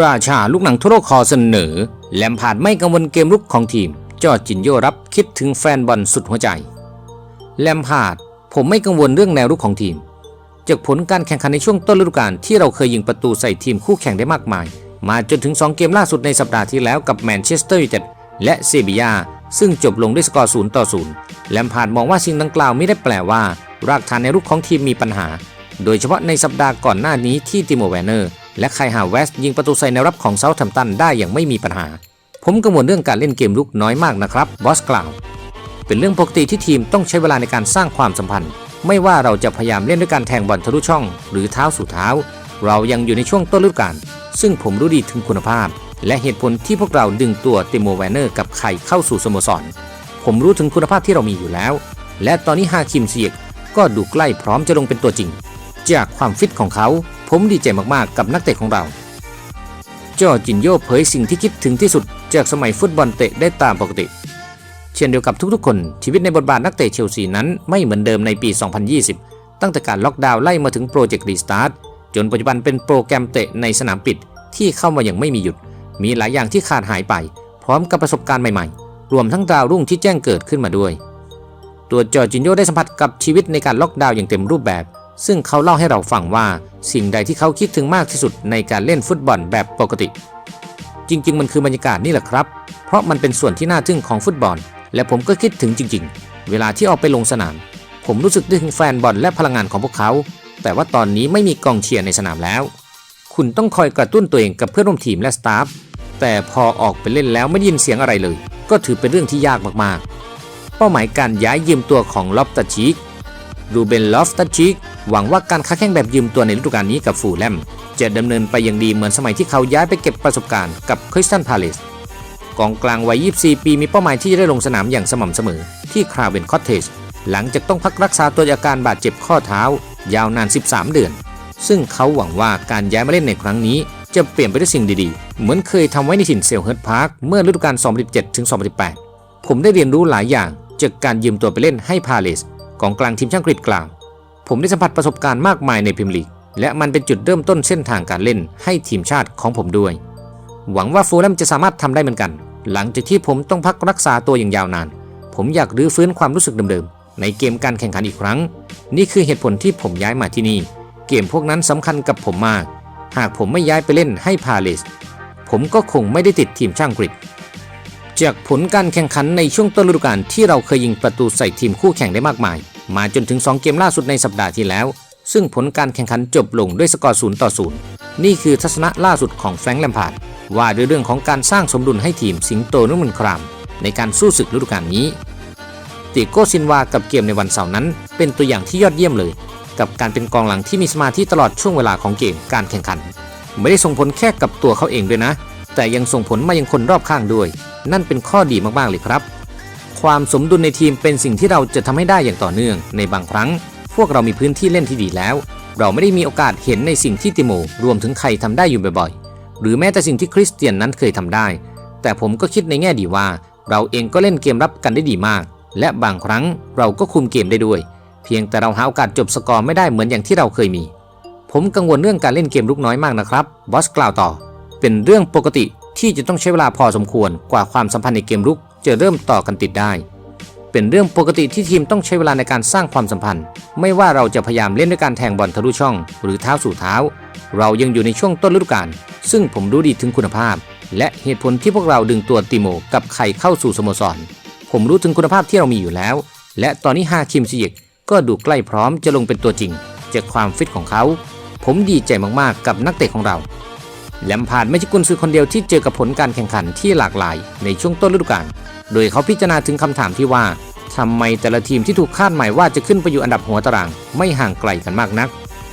ราชาลูกหนังทุโรคอเสนอ แลมพาร์ดไม่กังวลเกมรุกของทีม จอจินโยรับคิดถึงแฟนบอลสุดหัวใจ แลมพาร์ดผมไม่กังวลเรื่องแนวรุกของทีม จากผลการแข่งขันในช่วงต้นฤดูกาลที่เราเคยยิงประตูใส่ทีมคู่แข่งได้มากมาย มาจนถึง 2 เกมล่าสุดในสัปดาห์ที่แล้วกับแมนเชสเตอร์ยูไนเต็ดและเซบียาซึ่งจบลงด้วยสกอร์0ต่อ0แลมพาร์ดมองว่าสิ่งดังกล่าวไม่ได้แปลว่า รากฐานในรุกของทีมมีปัญหา โดยเฉพาะในสัปดาห์ก่อนหน้านี้ที่ติโมแวนเนอร์ และไคฮาเวสยิงประตูใส่ในวรับของเซาท์แฮมป์ตันได้อย่างไม่มีปัญหา ผมกังวลเรื่องการเล่นเกมลุกน้อยมากนะครับบอสกล่าว เป็นเรื่องปกติที่ทีมต้องใช้เวลาในการสร้างความสัมพันธ์ ไม่ว่าเราจะพยายามเล่นด้วยการแทงบอลทะลุช่อง หรือเท้าสู่เท้า เรายังอยู่ในช่วงต้นฤดูกาลซึ่งผมรู้ดีถึงคุณภาพ และเหตุผลที่พวกเราดึงตัวเตโมแวนเนอร์กับไข่เข้าสู่สโมสร ผมรู้ถึงคุณภาพที่เรามีอยู่แล้ว และตอนนี้ฮาคิมเซียกก็ดูใกล้พร้อมจะลงเป็นตัวจริง จากความฟิตของเขา ผมดีใจมากๆกับนักเตะของเราจอร์จินโยเผยสิ่งที่คิดถึงที่สุดจากสมัยฟุตบอลเตะได้ตามปกติ เช่นเดียวกับทุกๆ คน ชีวิตในบทบาทนักเตะเชลซีนั้นไม่เหมือนเดิมในปี 2020 ตั้งแต่การล็อกดาวน์ไล่มาถึงโปรเจกต์รีสตาร์ทจนปัจจุบันเป็นโปรแกรมเตะในสนามปิดที่เข้ามาอย่างไม่มีหยุด มีหลายอย่างที่ขาดหายไป พร้อมกับประสบการณ์ใหม่ๆ รวมทั้งดาวรุ่งที่แจ้งเกิดขึ้นมาด้วย ตัวจอร์จินโยได้สัมผัสกับชีวิตในการล็อกดาวน์อย่างเต็มรูปแบบ ซึ่งเขาเล่าให้เราฟังว่าสิ่งใดที่เขาคิดถึงมากที่สุดในการเล่นฟุตบอลแบบปกติ จริง ๆ มันคือบรรยากาศนี่แหละครับ เพราะมันเป็นส่วนที่น่าทึ่งของฟุตบอล และผมก็คิดถึงจริง ๆ เวลาที่ออกไปลงสนาม ผมรู้สึกได้ถึงแฟนบอลและพลังงานของพวกเขา แต่ว่าตอนนี้ไม่มีกองเชียร์ในสนามแล้ว คุณต้องคอยกระตุ้นตัวเองกับเพื่อนร่วมทีมและสตาฟแต่พอออกไปเล่นแล้วไม่ยินเสียงอะไรเลย ก็ถือเป็นเรื่องที่ยากมากๆ เป้าหมายการย้ายยืมตัวของลอฟตัชิกรูเบนลอฟตัชิก หวังว่าการค้าแข่งแบบยืมตัวในฤดูกาลนี้กับฟูลแลมจะดำเนินไปอย่างดีเหมือนสมัยที่เขาย้ายไปเก็บประสบการณ์กับคริสตันพาเลสกองกลางวัย 24 ปีมีเป้าหมายที่จะได้ลงสนามอย่างสม่ำเสมอ ที่คราเวนคอตเทจหลังจากต้องพักรักษาตัวจากอาการบาดเจ็บข้อเท้า ยาวนาน 13 เดือน ซึ่งเขาหวังว่าการย้ายมาเล่นในครั้งนี้ จะเปลี่ยนไปด้วยสิ่งดีๆ เหมือนเคยทำไว้ในถิ่นเซลเฮิร์ตพาร์คเมื่อฤดูกาล 2017-2018 ผมได้เรียนรู้หลายอย่างจากการยืมตัวไปเล่นให้พาเลสกองกลางทีมช่างกรีกกล่าว ผมได้สัมผัสประสบการณ์มากมายในพรีเมียร์ลีก และมันเป็นจุดเริ่มต้นเส้นทางการเล่นให้ทีมชาติของผมด้วย หวังว่าฟูลแลมจะสามารถทำได้เหมือนกัน หลังจากที่ผมต้องพักรักษาตัวอย่างยาวนาน ผมอยากรื้อฟื้นความรู้สึกเดิมๆ ในเกมการแข่งขันอีกครั้ง นี่คือเหตุผลที่ผมย้ายมาที่นี่ เกมพวกนั้นสำคัญกับผมมาก หากผมไม่ย้ายไปเล่นให้พาเลส ผมก็คงไม่ได้ติดทีมช่างกรีกจากผลการแข่งขันในช่วงต้นฤดูกาลที่เราเคยยิงประตูใส่ทีมคู่แข่งได้มากมาย มาจนถึง 2 เกมล่าสุดในสัปดาห์ที่แล้ว ซึ่งผลการแข่งขันจบลงด้วยสกอร์0ต่อ0นี่คือทัศนะล่าสุดของแฟรงค์แลมพาร์ดว่าด้วยเรื่องของการสร้างสมดุลให้ทีมสิงโตนุ่มนคราม ในการสู้ศึกฤดูกาลนี้ติโกซินวากับเกมในวันเสาร์นั้น เป็นตัวอย่างที่ยอดเยี่ยมเลย กับการเป็นกองหลังที่มีสมาธิตลอดช่วงเวลาของเกมการแข่งขัน ไม่ได้ส่งผลแค่กับตัวเขาเองด้วยนะ แต่ยังส่งผลมายังคนรอบข้างด้วย นั่นเป็นข้อดีมากๆเลยครับ ความสมดุลในทีมเป็นสิ่งที่เราจะทำให้ได้อย่างต่อเนื่อง ในบางครั้ง พวกเรามีพื้นที่เล่นที่ดีแล้ว เราไม่ได้มีโอกาสเห็นในสิ่งที่ติโมรวมถึงใครทำได้อยู่บ่อยๆ หรือแม้แต่สิ่งที่คริสเตียนนั้นเคยทำได้ แต่ผมก็คิดในแง่ดีว่า เราเองก็เล่นเกมรับกันได้ดีมาก และบางครั้งเราก็คุมเกมได้ด้วย เพียงแต่เราหาโอกาสจบสกอร์ไม่ได้เหมือนอย่างที่เราเคยมี ผมกังวลเรื่องการเล่นเกมลุกน้อยมากนะครับบอสกล่าวต่อ เป็นเรื่องปกติที่จะต้องใช้เวลาพอสมควรกว่าความสัมพันธ์ในเกมลุก จะเริ่มต่อกันติดได้ เป็นเรื่องปกติที่ทีมต้องใช้เวลาในการสร้างความสัมพันธ์ ไม่ว่าเราจะพยายามเล่นด้วยการแทงบอลทะลุช่อง หรือเท้าสู่เท้า เรายังอยู่ในช่วงต้นฤดูกาลซึ่งผมรู้ดีถึงคุณภาพ และเหตุผลที่พวกเราดึงตัวติโมกับไข่เข้าสู่สโมสร ผมรู้ถึงคุณภาพที่เรามีอยู่แล้ว และตอนนี้ฮาคิมซิยกก็ดูใกล้พร้อมจะลงเป็นตัวจริง จากความฟิตของเขา ผมดีใจมากๆกับนักเตะของเราแลมพาดไม่ใช่กุนซือคนเดียวที่เจอกับผลการแข่งขันที่หลากหลายในช่วงต้นฤดูกาล โดยเขาพิจารณาถึงคำถามที่ว่าทำไมแต่ละทีมที่ถูกคาดหมายว่าจะขึ้นไปอยู่อันดับหัวตาราง ไม่ห่างไกลกันมากนัก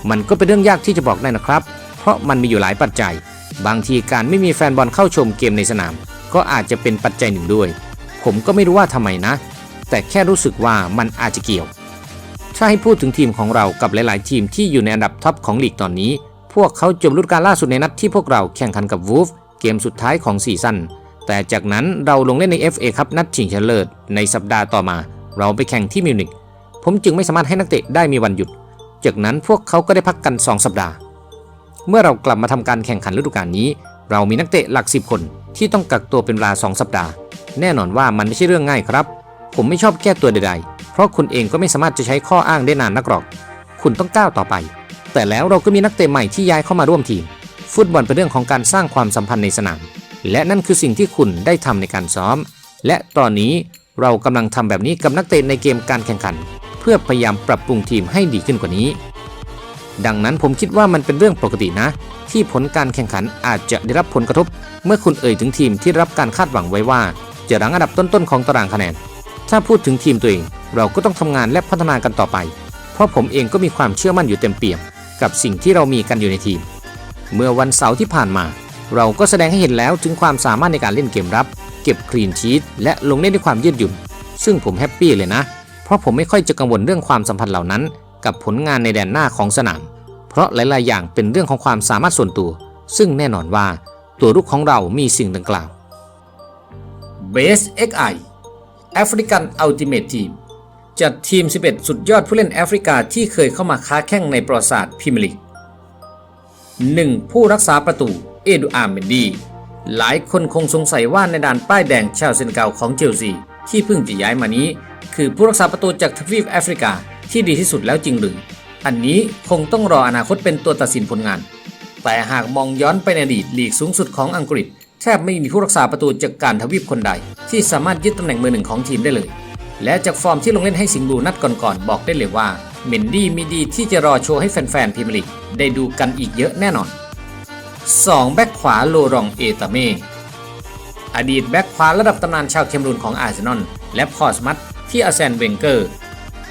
มันก็เป็นเรื่องยากที่จะบอกได้นะครับ เพราะมันมีอยู่หลายปัจจัย บางทีการไม่มีแฟนบอลเข้าชมเกมในสนาม ก็อาจจะเป็นปัจจัยหนึ่งด้วย ผมก็ไม่รู้ว่าทำไมนะ แต่แค่รู้สึกว่ามันอาจจะเกี่ยว ถ้าให้พูดถึงทีมของเรากับหลาย ๆ ทีมที่อยู่ในอันดับท็อปของลีกตอนนี้ พวกเขาจบฤดูกาลล่าสุดในนัดที่พวกเราแข่งขันกับวูฟเกมสุดท้ายของซีซั่น แต่จากนั้นเราลงเล่นใน FA ครับนัดชิงชนะเลิศในสัปดาห์ต่อมา เราไปแข่งที่มิวนิกผมจึงไม่สามารถให้นักเตะได้มีวันหยุด จากนั้นพวกเขาก็ได้พักกัน 2 สัปดาห์ เมื่อเรากลับมาทำการแข่งขันฤดูกาลนี้ เรามีนักเตะหลัก 10 คนที่ต้องกักตัวเป็นเวลา 2 สัปดาห์ แน่นอนว่ามันไม่ใช่เรื่องง่ายครับ ผมไม่ชอบแก้ตัวใด ๆ เพราะคุณเองก็ไม่สามารถจะใช้ข้ออ้างได้นานนักหรอก คุณต้องก้าวต่อไป แต่แล้วเราก็มีนักเตะใหม่ที่ย้ายเข้ามาร่วมทีม ฟุตบอลเป็นเรื่องของการสร้างความสัมพันธ์ในสนาม และนั่นคือสิ่งที่คุณได้ทำในการซ้อม และตอนนี้เรากำลังทำแบบนี้กับนักเตะในเกมการแข่งขัน เพื่อพยายามปรับปรุงทีมให้ดีขึ้นกว่านี้ ดังนั้นผมคิดว่ามันเป็นเรื่องปกตินะ ที่ผลการแข่งขันอาจจะได้รับผลกระทบ เมื่อคุณเอ่ยถึงทีมที่รับการคาดหวังไว้ว่า จะรั้งอันดับต้นๆของตารางคะแนน ถ้าพูดถึงทีมตัวเอง เราก็ต้องทำงานและพัฒนากันต่อไป เพราะผมเองก็มีความเชื่อมั่นอยู่เต็มเปี่ยม กับสิ่งที่เรามีกันอยู่ในทีม เมื่อวันเสาร์ที่ผ่านมา เราก็แสดงให้เห็นแล้วถึงความสามารถในการเล่นเกมรับ เก็บคลีนชีตและลงเล่นด้วยความยืดหยุ่น ซึ่งผมแฮปปี้เลยนะ เพราะผมไม่ค่อยจะกังวลเรื่องความสัมพันธ์เหล่านั้น กับผลงานในแดนหน้าของสนาม เพราะหลาย ๆ อย่างเป็นเรื่องของความสามารถส่วนตัว ซึ่งแน่นอนว่าตัวรุกของเรามีสิ่งดังกล่าว Base XI African Ultimate Team จัดทีม 11 สุดยอดผู้เล่นแอฟริกาที่เคยเข้ามาค้าแข่งในประวัติศาสตร์พรีเมียร์ลีก 1. ผู้รักษาประตู เอดูอาร์เมนดีหลายคนคงสงสัยว่าในด่านป้ายแดงชาวเซนเกาของเชลซีที่เพิ่งจะย้ายมานี้ คือผู้รักษาประตูจากทวีปแอฟริกาที่ดีที่สุดแล้วจริงหรือ อันนี้คงต้องรออนาคตเป็นตัวตัดสินผลงาน แต่หากมองย้อนไปในอดีตลีกสูงสุดของอังกฤษ แทบไม่มีผู้รักษาประตูจากการทวีปคนใด ที่สามารถยึดตำแหน่งมือหนึ่งของทีมได้เลย และจากฟอร์มที่ลงเล่นให้สิงห์บูนัดก่อนๆบอกได้เลยว่าเมนดี้มีดีที่จะรอโชว์ให้แฟนๆพรีเมียร์ลีกได้ดูกันอีกเยอะแน่นอน 2. แบ็กขวาโลรองเอตาเมอดีตแบ็กขวาระดับตำนานชาวเคมรูนของอาร์เซนอลและพอสมัตที่อาร์เซนเวนเกอร์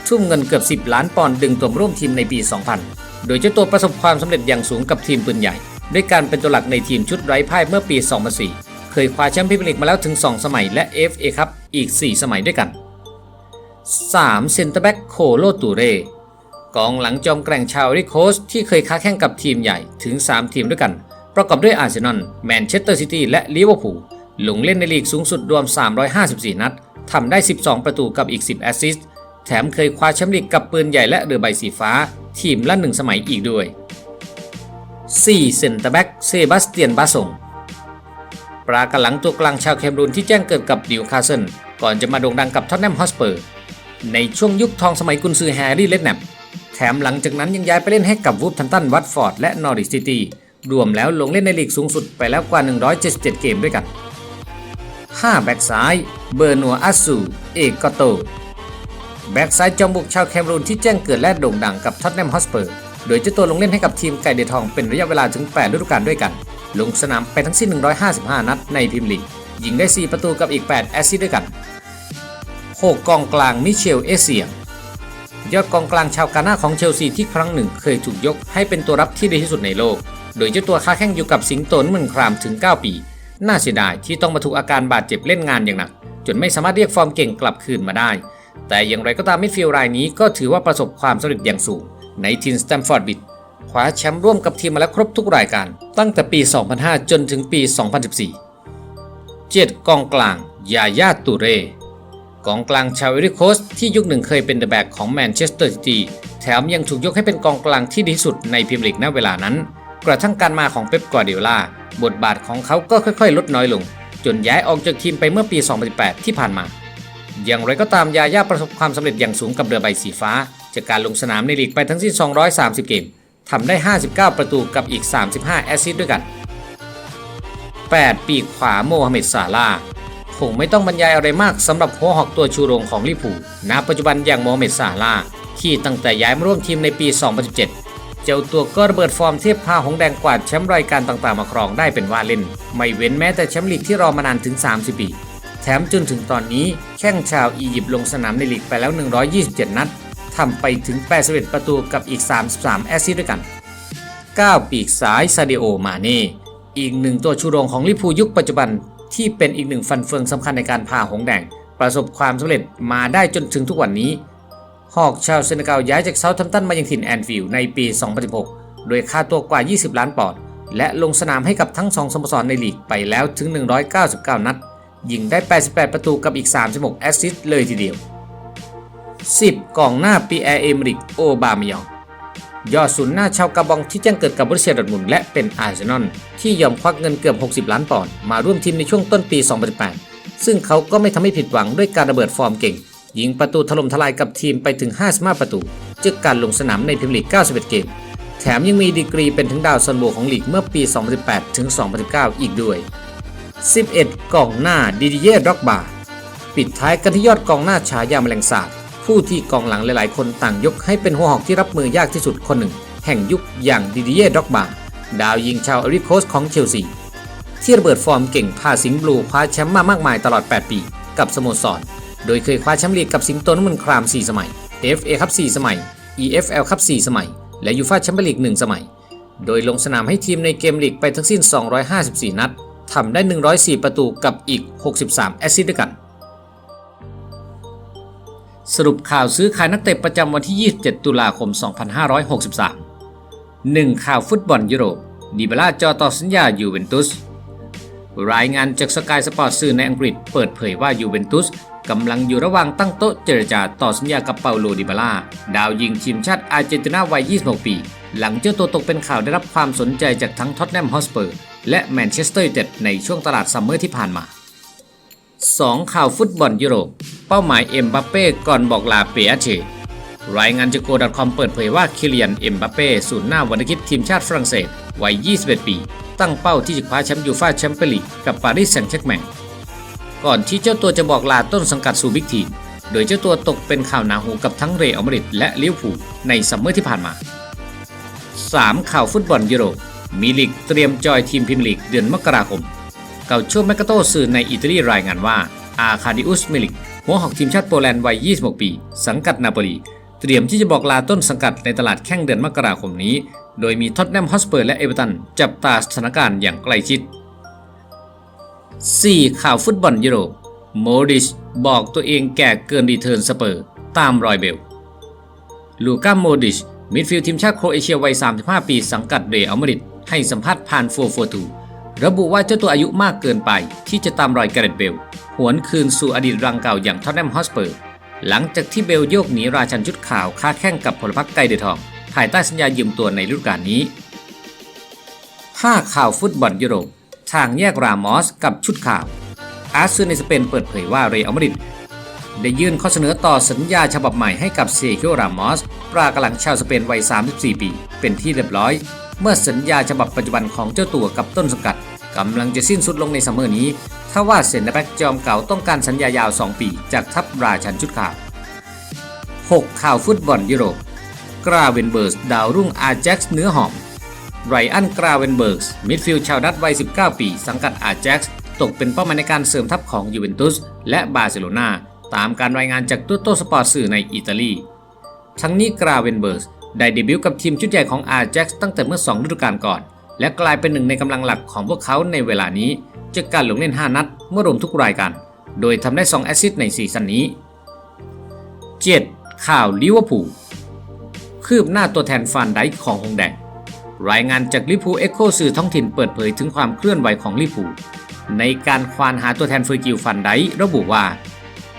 ทุ่มเงินเกือบ 10 ล้านปอนด์ดึงตัวมาร่วมทีมในปี 2000 โดยเจ้าตัวประสบความสำเร็จอย่างสูงกับทีมปืนใหญ่ ด้วยการเป็นตัวหลักในทีมชุดไร้พ่ายเมื่อปี 2004 เคยคว้าแชมป์พรีเมียร์ลีกมาแล้วถึง 2 สมัยและ FA ครับอีก 4 สมัยด้วยกัน 3. เซนเตอร์แบ็กโคโลตูเรกองหลังจอมแกร่งชาวริโคสที่เคยค้าแข่งกับทีมใหญ่ถึง 3 ทีมด้วยกัน ประกอบด้วยอาร์เซนอลแมนเชสเตอร์ซิตี้และลิเวอร์พูลลงเล่นในลีกสูงสุดรวม 354 นัดทำได้ 12 ประตูกับอีก 10 แอสซิสต์แถมเคยคว้าแชมป์ลีกกับปืนใหญ่และเรือใบสีฟ้า ทีมละหนึ่งสมัยอีกด้วย 4. เซนเตอร์แบ็กเซบาสเตียนบาสงปรากันหลังตัวกลางชาวเคมรูนที่แจ้งเกิดกับนิวคาสเซิลก่อนจะมาโด่งดังกับท็อตแนมฮอสเปอร์ในช่วงยุคทองสมัยกุนซือแฮร์รี่เลดแนปแถมหลังจากนั้นยังย้ายไปเล่นให้กับวูฟทันตันวัตฟอร์ดและนอริสซิตี้ รวมแล้วลงเล่นในลีกสูงสุดไปแล้วกว่า 177 เกมด้วยกัน 5. แบ็กซ้าย เบอร์นัวอัสซูเอกโต แบ็กซ้ายจอมบุกชาวแคมรูนที่แจ้งเกิดและโด่งดังกับท็อตแนมฮอสเปอร์ โดยเจ้าตัวลงเล่นให้กับทีมไก่เดือทองเป็นระยะเวลาถึง 8 ฤดูกาลด้วยกัน ลงสนามไปทั้งสิ้น 155 นัดในพรีเมียร์ลีก ยิงได้ 4 ประตูกับอีก 8 แอสซิสต์ด้วยกัน 6 กองกลางมิเชล เอเซีย ยอดกองกลางชาวกานาของเชลซีที่ครั้งหนึ่งเคยถูกยกให้เป็นตัวรับที่ดีที่สุดในโลก โดยเจ้าตัวค้าแข่งอยู่กับสิงโตนเมืองครามถึง 9 ปี น่าเสียดายที่ต้องมาถูกอาการบาดเจ็บเล่นงานอย่างหนัก จนไม่สามารถเรียกฟอร์มเก่งกลับคืนมาได้ แต่อย่างไรก็ตามมิดฟิลด์รายนี้ก็ถือว่าประสบความสำเร็จอย่างสูง ในทีมสแตมฟอร์ดบิดคว้าแชมป์ร่วมกับทีมมาแล้วครบทุกรายการ ตั้งแต่ปี 2005 จนถึงปี 2014 7 กองกลางยาญาตูเร่ กองกลางชาวอิริโคสที่ยุคหนึ่งเคยเป็นเดอะแบ็กของแมนเชสเตอร์ซิตี้แถมยังถูกยกให้เป็นกองกลางที่ดีที่สุดในพรีเมียร์ลีกณเวลานั้น กระทั่งการมาของเป๊ปกวาร์ดิโอลาบทบาทของเขาก็ค่อยๆ ลดน้อยลง จนย้ายออกจากทีมไปเมื่อปี 2018 ที่ผ่านมา อย่างไรก็ตามยาย่าประสบความสำเร็จอย่างสูงกับเรือใบสีฟ้า จากการลงสนามในลีกไปทั้งสิ้น 230 เกมทำได้ 59 ประตูกับอีก 35 แอสซิสต์ด้วยกัน 8 ปีกขวาโมฮัมเหม็ดซาลา คงไม่ต้องบรรยายอะไรมากสำหรับหัวหอกตัวชูโรงของลิเวอร์พูณปัจจุบันอย่างโมเมดซาลา ที่ตั้งแต่ย้ายมาร่วมทีมในปี 2017 เจ้าตัวก็ระเบิดฟอร์มเทียบพาหงแดงกวาดแชมป์รายการต่างๆมาครองได้เป็นว่าเล่น ไม่เว้นแม้แต่แชมป์ลีกที่รอมานานถึง 30 ปี แถมจนถึงตอนนี้แข้งชาวอียิปต์ลงสนามในลีกไปแล้ว 127 นัดทำไปถึง 81 ประตูกับอีก 33 แอสซิสต์ด้วยกัน 9 ปีกซ้ายซาดิโอ มาเน่ อีกหนึ่งตัวชูโรงของลิเวอร์พูยุคปัจจุบัน ที่เป็นอีกหนึ่งฟันเฟืองสำคัญในการพาหงแดง ประสบความสำเร็จมาได้จนถึงทุกวันนี้ฮอกชาวเซเนกัลย้ายจากเซาท์แฮมตันมายังถิ่นแอนฟิลด์ในปี 2016 โดยค่าตัวกว่า 20 ล้านปอนด์และลงสนามให้กับทั้งสองสโมสรในลีกไปแล้วถึง 199 นัด ยิงได้ 88 ประตูกับอีก 36 แอสซิสต์เลยทีเดียว 10 กองหน้าปีแอร์เอมริกโอบามายอง ยอดศูนย์หน้าชาวกาบองที่แจ้งเกิดกับบรุเซียดอร์ทมุนและเป็นอาร์เซนอลที่ยอมควักเงินเกือบ 60 ล้านปอนด์มาร่วมทีมในช่วงต้นปี 2018 ซึ่งเขาก็ไม่ทำให้ผิดหวังด้วยการระเบิดฟอร์มเก่ง ยิงประตูถล่มทลายกับทีมไปถึง 55 ประตูจากการลงสนามในพรีเมียร์ลีก 91 เกม แถมยังมีดีกรีเป็นถึงดาวซันโบของลีกเมื่อปี 2018 ถึง 2019 อีกด้วย 11 กองหน้าดิดิเย่ร็อกบาปิดท้ายกันที่ยอดกองหน้าฉายาแมลงสาบ ผู้ที่กองหลังหลายๆ คนต่างยกให้เป็นหัวหอกที่รับมือยากที่สุดคนหนึ่ง แห่งยุคอย่างดิดิเย่ร็อกบาดาวยิงชาวอริโคสของเชลซี ที่ระเบิดฟอร์มเก่งพาสิงห์บลูคว้าแชมป์มามากมายตลอด 8 ปี กับสโมสร โดยเคยคว้าแชมป์ลีกกับสิงโตนมุนคราม 4 สมัย FA ครับ4สมัย EFL ครับ4สมัย และยูฟ่าแชมเปี้ยนลีก 1 สมัย โดยลงสนามให้ทีมในเกมลีกไปทั้งสิ้น 254 นัดทำได้ 104 ประตูกับอีก 63 แอสซิสต์ด้วยกัน สรุปข่าวซื้อขายนักเตะประจำวันที่ 27 ตุลาคม 2563 1. ข่าวฟุตบอลยุโรปดิบล่าจอต่อสัญญายูเวนตุส รายงานจากสกายสปอร์ตสื่อในอังกฤษเปิดเผยว่ายูเวนตุสกำลังอยู่ระหว่างตั้งโต๊ะเจรจาต่อสัญญากับเปาโลดิบาลาดาวยิงทีมชาติอาร์เจนตินาวัย 26 ปี หลังเจ้าตัวตกเป็นข่าวได้รับความสนใจจากทั้งท็อตแนมฮอสเปอร์และแมนเชสเตอร์ยูไนเต็ดในช่วงตลาดซัมเมอร์ที่ผ่านมา 2. ข่าวฟุตบอลยุโรป เป้าหมายเอ็มบัปเป้ก่อนบอกลาเปียเชรายงานจากโกดคอมเปิดเผยว่าคิเลียนเอ็มบัปเป้ศูนย์หน้าวันคิดทีมชาติฝรั่งเศสวัย 21 ปี ตั้งเป้าที่จะคว้าแชมป์ยูฟ่าแชมเปี้ยนลีกกับปารีสแซงต์แชร์แมงก่อนที่เจ้าตัวจะบอกลาต้นสังกัดสู่บิ๊กทีม โดยเจ้าตัวตกเป็นข่าวหนาหูกับทั้งเรอัลมาดริดและลิเวอร์พูลในซัมเมอร์ที่ผ่านมา 3. ข่าวฟุตบอลยุโรปมีลีกเตรียมจอยทีมพรีเมียร์ลีกเดือนมกราคม เกาโชแมกกาโตสื่อในอิตาลีรายงานว่า อาคาดิอุสเมลิก หัวหอกทีมชาติโปแลนด์วัย 26 ปี สังกัดนาโปลี เตรียมที่จะบอกลาต้นสังกัดในตลาดแข้งเดือนมกราคมนี้ โดยมีท็อตแนมฮอสเปอร์และเอเวอร์ตัน จับตาสถานการณ์อย่างใกล้ชิด 4. ข่าวฟุตบอลยุโรปโมดิชบอกตัวเองแก่เกินรีเทิร์นสเปอร์ ตามรอยเบล ลูก้าโมดิช มิดฟิลด์ทีมชาติโครเอเชียวัย 35 ปี สังกัดเรอัลมาดริดให้สัมภาษณ์ผ่าน 442 ระบุว่าเจ้าตัวอายุมากเกินไปที่จะตามรอยแกเรตเบล หวนคืนสู่อดีตรังเก่าอย่างท็อตแนมฮอสเปอร์ หลังจากที่เบลโยกหนีราชันชุดขาวค้าแข่งกับพลพรรคไกเดทอง ภายใต้สัญญายืมตัวในฤดูกาลนี้ 5 ข่าวฟุตบอลยุโรป ทางแยกรามอสกับชุดข่าว อาร์เซนในสเปนเปิดเผยว่าเรอัลมาดริดได้ยื่นข้อเสนอต่อสัญญาฉบับใหม่ให้กับเซคิโอรามอสปรากำลังชาวสเปนวัย 34 ปี เป็นที่เรียบร้อย เมื่อสัญญาฉบับปัจจุบันของเจ้าตัวกับต้นสังกัด กำลังจะสิ้นสุดลงในซัมเมอร์นี้ถ้าว่าเซนเตอร์แบ็กจอมเก่าต้องการสัญญายาว 2 ปี จากทัพราชันชุดขาว 6 ข่าวฟุตบอลยุโรปกราเวนเบิร์สดาวรุ่งอาแจ็กซ์เนื้อหอมไรอันกราเวนเบิร์กส์มิดฟิลด์ชาวดัตวัย 19 ปี สังกัดอาแจ็กซ์ตกเป็นเป้าหมายในการเสริมทัพของยูเวนตุสและบาร์เซโลนาตามการรายงานจากตัวโตสปอร์ตสื่อในอิตาลี ทั้งนี้กราเวนเบิร์กส์ได้เดบิวต์กับทีมชุดใหญ่ของอาแจ็กซ์ตั้งแต่เมื่อ 2 ฤดูกาลก่อน และกลายเป็นหนึ่งในกำลังหลักของพวกเขาในเวลานี้ จากการลงเล่น 5 นัดเมื่อรวมทุกรายการ โดยทำได้ 2 แอสซิสต์ในซีซั่นนี้ 7. ข่าวลิเวอร์พูลคืบหน้าตัวแทนฟานไดของฮงแดง รายงานจากลิเวอร์พูลเอ็กโคสื่อท้องถิ่นเปิดเผยถึงความเคลื่อนไหวของลิเวอร์พูลในการควานหาตัวแทนเฟอร์กิลฟันไดระบุว่า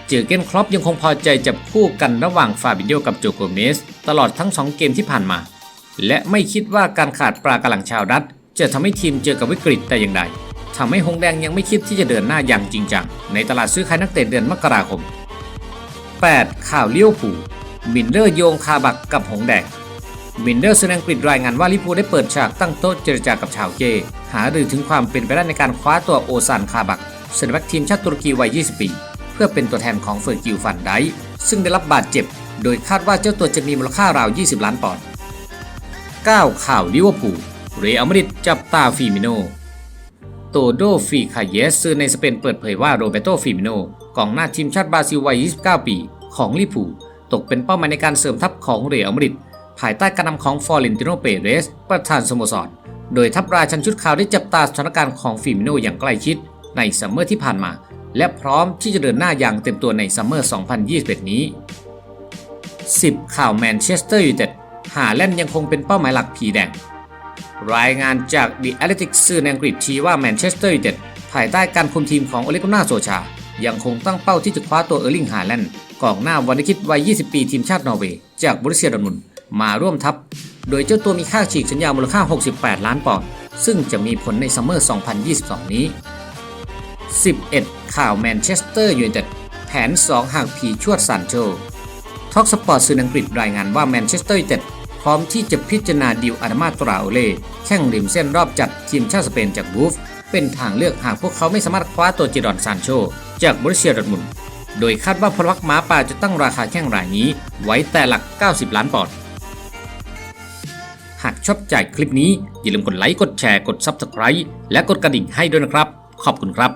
เจอเกนครอปยังคงพอใจจับคู่กันระหว่างฟาบิโยกับโจโกเมส ตลอดทั้ง 2 เกมที่ผ่านมา และไม่คิดว่าการขาดปลากระหลังชาวดัตจะทำให้ทีมเจอกับวิกฤตแต่อย่างใดทำให้หงแดงยังไม่คิดที่จะเดินหน้าอย่างจริงจังในตลาดซื้อขายนักเตะเดือนมกราคม 8. ข่าวเลี้ยวผูมินเดอร์โยงคาบักกับหงแดงมินเดอร์สื่ออังกฤษรายงานว่าลิเวอร์พูได้เปิดฉากตั้งโต๊ะเจรจากับชาวเจ หารือถึงความเป็นไปได้ในการคว้าตัวโอซานคาบักเซนแบ็กทีมชาติตุรกีวัย 20 ปี เพื่อเป็นตัวแทนของเฟอร์กิลฟันไดซึ่งได้รับบาดเจ็บ โดยคาดว่าเจ้าตัวจะมีมูลค่าราว 20 ล้านปอนด์ 9. ข่าวลิเวอร์พูลเรอัลมาดริดจับตาฟิมิโน โตโดฟีคาเยสสื่อในสเปนเปิดเผยว่าโรเบโตฟิมิโนกองหน้าทีมชาติบราซิลวัย 29 ปี ของลิเวอร์พูลตกเป็นเป้าหมายในการเสริมทัพของเรอัลมาดริดภายใต้การนำของฟอร์เรนติโนเปเรส ประธานสโมสร โดยทัพราชันชุดขาวได้จับตาสถานการณ์ของฟิมิโนอย่างใกล้ชิด ในซัมเมอร์ที่ผ่านมา และพร้อมที่จะเดินหน้าอย่างเต็มตัวในซัมเมอร์ 2021 นี้ 10 ข่าวแมนเชสเตอร์ยูไนเต็ด หาแลนยังคงเป็นเป้าหมายหลักผีแดง รายงานจาก The Athletic สื่อในอังกฤษชี้ว่าแมนเชสเตอร์ยูไนเต็ดภายใต้การคุมทีมของโอเลกุน่าโซชา ยังคงตั้งเป้าที่จะคว้าตัวเออร์ลิงฮาแลนด์กองหน้าวันคิดวัย 20 ปีทีมชาตินอร์เวย์จากบรุเซียดอร์ทมุนมาร่วมทัพ โดยเจ้าตัวมีค่าฉีกสัญญามูลค่า 68 ล้านปอนด์ซึ่งจะมีผลในซัมเมอร์ 2022 นี้ 11 ข่าวแมนเชสเตอร์ยูไนเต็ดแผน 2 หากผีชวดซานโชท็อกสปอร์ตสื่ออังกฤษรายงานว่าแมนเชสเตอร์ยูไนเต็ด พร้อมที่จะพิจารณาดิวอาดามาตราโอเล่แข่งริมเส้นรอบจัดทีมชาติสเปนจากบูฟ เป็นทางเลือกหากพวกเขาไม่สามารถคว้าตัวจิรอนซานโช จากบริเซียดอทมุนด์โดยคาดว่าพลวักม้าป่าจะตั้งราคาแข่งรายนี้ ไว้แต่หลัก 90 ล้านปอนด์หากชอบใจคลิปนี้ อย่าลืมกดไลค์กดแชร์กด Subscribe และกดกระดิ่งให้ด้วยนะครับ ขอบคุณครับ